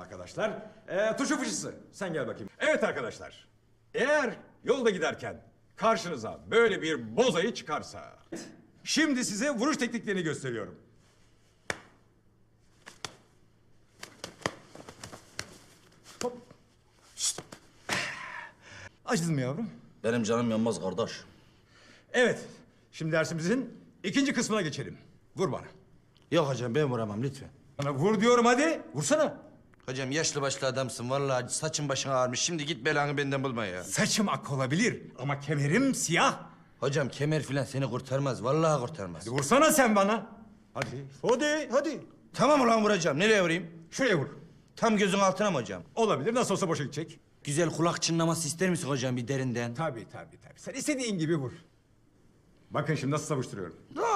Arkadaşlar, ee, tuşu fıçısı. Sen gel bakayım. Evet arkadaşlar, eğer yolda giderken karşınıza böyle bir bozayı çıkarsa... Şimdi size vuruş tekniklerini gösteriyorum. Hop. Şşt. Acıdın mı yavrum? Benim canım yanmaz kardeş. Evet, şimdi dersimizin ikinci kısmına geçelim. Vur bana. Yok hocam ben vuramam lütfen. Bana vur diyorum hadi, vursana. Hocam yaşlı başlı adamsın vallahi saçın başın ağarmış. Şimdi git belanı benden bulma ya. Saçım ak olabilir ama kemerim siyah. Hocam kemer filan seni kurtarmaz. Vallahi kurtarmaz. Hadi vursana sen bana. Hadi. Hadi, hadi. Tamam ulan vuracağım. Nereye vurayım? Şuraya vur. Tam gözün altına mı hocam? Olabilir, nasıl olsa boşa gidecek. Güzel kulak çınlaması ister misin hocam bir derinden? Tabii, tabii, tabii. Sen istediğin gibi vur. Bakın şimdi nasıl savuşturuyorum. Aa!